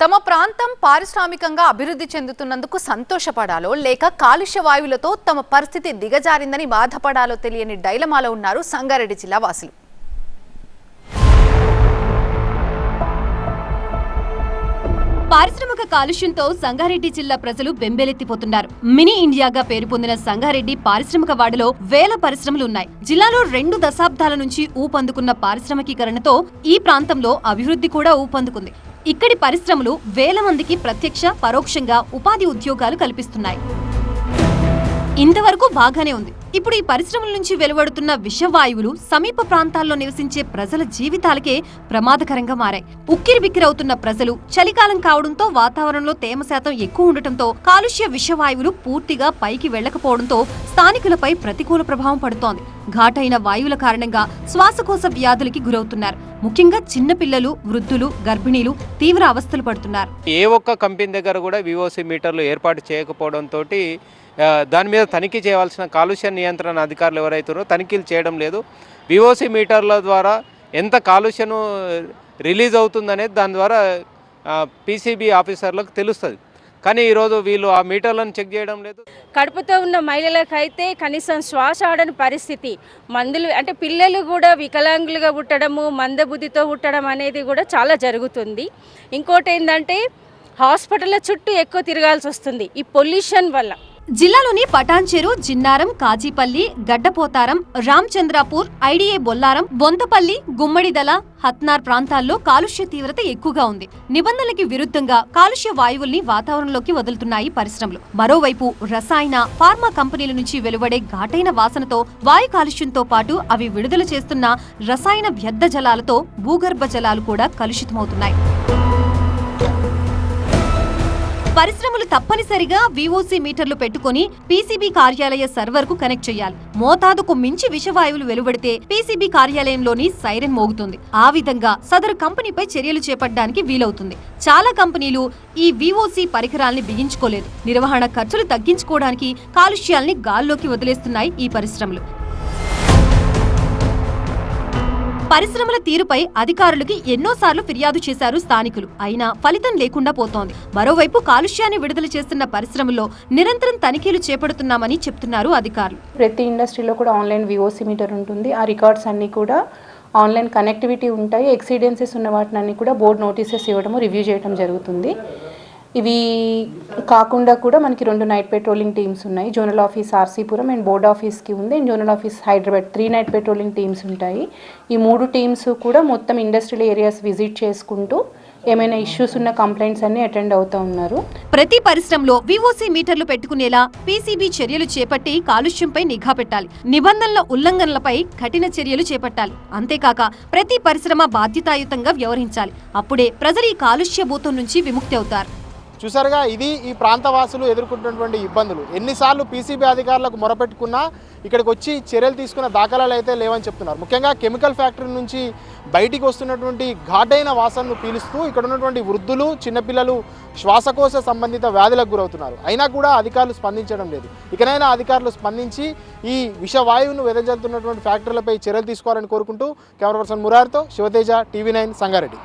తమ ప్రాంతం పారిశ్రామికంగా అభివృద్ధి చెందుతున్నందుకు సంతోషపడాలో లేక కాలుష్య వాయువులతో తమ పరిస్థితి దిగజారిందని బాధపడాలో తెలియని డైలమాలో ఉన్నారు సంగారెడ్డి జిల్లా వాసులు. పారిశ్రామిక కాలుష్యంతో సంగారెడ్డి జిల్లా ప్రజలు బెంబేలెత్తిపోతున్నారు. మినీ ఇండియాగా పేరు పొందిన సంగారెడ్డి పారిశ్రామిక వాడలో వేల పరిశ్రమలు ఉన్నాయి. జిల్లాలో రెండు దశాబ్దాల నుంచి ఊపందుకున్న పారిశ్రామికీకరణతో ఈ ప్రాంతంలో అభివృద్ధి కూడా ఊపందుకుంది. ఇక్కడి పరిశ్రమలు వేల మందికి ప్రత్యక్ష పరోక్షంగా ఉపాధి ఉద్యోగాలు కల్పిస్తున్నాయి. ఇంతవరకు బాగానే ఉంది. ఇప్పుడు ఈ పరిశ్రమల నుంచి వెలువడుతున్న విషవాయువులు సమీప ప్రాంతాల్లో నివసించే ప్రజల జీవితాలకే ప్రమాదకరంగా మారాయి. ఉక్కిరి బిక్కిరవుతున్న ప్రజలు చలికాలం కావడంతో వాతావరణంలో తేమ శాతం ఎక్కువ ఉండటంతో కాలుష్య విషవాయువులు పూర్తిగా పైకి వెళ్ళకపోవడంతో స్థానికులపై ప్రతికూల ప్రభావం పడుతోంది. ఘాటైన వాయువుల కారణంగా శ్వాసకోశ వ్యాధులకి గురవుతున్నారు. ముఖ్యంగా చిన్నపిల్లలు వృద్ధులు గర్భిణీలు తీవ్ర అవస్థలు పడుతున్నారు. ఏ ఒక్క కంపెనీ దగ్గర కూడా వివోసి మీటర్లు ఏర్పాటు చేయకపోవడంతో దాని మీద తనిఖీ చేయవలసిన కాలుష్యాన్ని నియంత్రణ అధికారులు ఎవరైతున్నారో తనిఖీలు చేయడం లేదు. విఓసి మీటర్ల ద్వారా ఎంత కాలుష్యం రిలీజ్ అవుతుందనేది దాని ద్వారా పీసీబీ ఆఫీసర్లకు తెలుస్తుంది. కానీ ఈరోజు వీళ్ళు ఆ మీటర్లను చెక్ చేయడం లేదు. కడుపుతో ఉన్న మహిళలకైతే కనీసం శ్వాస ఆడని పరిస్థితి. మందులు అంటే పిల్లలు కూడా వికలాంగులుగా పుట్టడము మందబుద్ధితో పుట్టడం అనేది కూడా చాలా జరుగుతుంది. ఇంకోటి ఏంటంటే హాస్పిటల్ల చుట్టూ ఎక్కువ తిరగాల్సి వస్తుంది. ఈ పొల్యూషన్ వల్ల. జిల్లాలోని పటాన్చెరు జిన్నారం కాజీపల్లి గడ్డపోతారం రామచంద్రాపూర్ ఐడిఏ బొల్లారం బొంతపల్లి గుమ్మడిదల హత్నార్ ప్రాంతాల్లో కాలుష్య తీవ్రత ఎక్కువగా ఉంది. నిబంధనలకి విరుద్ధంగా కాలుష్య వాయువుల్ని వాతావరణంలోకి వదులుతున్నాయి పరిశ్రమలు. మరోవైపు రసాయన ఫార్మా కంపెనీల నుంచి వెలువడే ఘాటైన వాసనతో వాయు కాలుష్యంతో పాటు అవి విడుదల చేస్తున్న రసాయన వ్యర్థ జలాలతో భూగర్భ జలాలు కూడా కలుషితమవుతున్నాయి. పరిశ్రమలు తప్పనిసరిగా వివోసీ మీటర్లు పెట్టుకుని పీసీబీ కార్యాలయ సర్వర్కు కనెక్ట్ చేయాలి. మోతాదుకు మించి విషవాయువులు వెలువడితే పీసీబీ కార్యాలయంలోని సైరన్ మోగుతుంది. ఆ విధంగా సదరు కంపెనీపై చర్యలు చేపట్టడానికి వీలవుతుంది. చాలా కంపెనీలు ఈ విఓసి పరికరాల్ని బిగించుకోలేదు. నిర్వహణ ఖర్చులు తగ్గించుకోవడానికి కాలుష్యాల్ని గాల్లోకి వదిలేస్తున్నాయి ఈ పరిశ్రమలు. పరిశ్రమల తీరుపై అధికారులకి ఎన్నోసార్లు ఫిర్యాదు చేశారు స్థానికులు. అయినా ఫలితం లేకుండా పోతోంది. మరోవైపు కాలుష్యాన్ని విడుదల చేస్తున్న పరిశ్రమల్లో నిరంతరం తనిఖీలు చేపడుతున్నామని చెప్తున్నారు అధికారులు. ప్రతి ఇండస్ట్రీలో కూడా ఆన్లైన్ విఓసి మీటర్ ఉంటుంది. ఆ రికార్డ్స్ అన్నీ కూడా ఆన్లైన్ కనెక్టివిటీ ఉంటాయి. ఎక్సిడెన్సెస్ ఉన్న వాటిని కూడా బోర్డ్ నోటీసెస్ ఇవ్వడము రివ్యూ చేయడం జరుగుతుంది. ఇవి కాకుండా కూడా మనకి రెండు నైట్ పెట్రోలింగ్ టీమ్స్ ఉన్నాయి. Zonal office RC Puram and board ఆఫీస్కి ఉంది. And zonal office Hyderabad three night patrolling teams ఉంటాయి. ఈ మూడు టీమ్స్ కూడా మొత్తం ఇండస్ట్రియల్ ఏరియాస్ విజిట్ చేసుకుంటూ ఏమైనా ఇష్యూస్ ఉన్న కంప్లైంట్స్ అన్ని అటెండ్ అవుతూ ఉన్నారు. ప్రతి పరిశ్రమలో విఓసి మీటర్లు పెట్టుకునేలా పీసీబీ చర్యలు చేపట్టి కాలుష్యంపై నిఘా పెట్టాలి. నిబంధనల ఉల్లంఘనలపై కఠిన చర్యలు చేపట్టాలి. అంతేకాక ప్రతి పరిశ్రమ బాధ్యతాయుతంగా వ్యవహరించాలి. అప్పుడే ప్రజలు ఈ కాలుష్య భూతం నుంచి విముక్తి అవుతారు. చూసారుగా ఇది ఈ ప్రాంతవాసులు ఎదుర్కొంటున్నటువంటి ఇబ్బందులు. ఎన్నిసార్లు పీసీబీ అధికారులకు మొరపెట్టుకున్నా ఇక్కడికి వచ్చి చర్యలు తీసుకున్న దాఖలాలు అయితే లేవని చెప్తున్నారు. ముఖ్యంగా కెమికల్ ఫ్యాక్టరీ నుంచి బయటికి వస్తున్నటువంటి ఘాటైన వాసనను పీలుస్తూ ఇక్కడ ఉన్నటువంటి వృద్ధులు చిన్నపిల్లలు శ్వాసకోశ సంబంధిత వ్యాధులకు గురవుతున్నారు. అయినా కూడా అధికారులు స్పందించడం లేదు. ఇకనైనా అధికారులు స్పందించి ఈ విషవాయువును వెదజల్లుతున్నటువంటి ఫ్యాక్టరీలపై చర్యలు తీసుకోవాలని కోరుకుంటూ కెమెరా పర్సన్ మురారితో శివతేజ టీవీ నైన్ సంగారెడ్డి.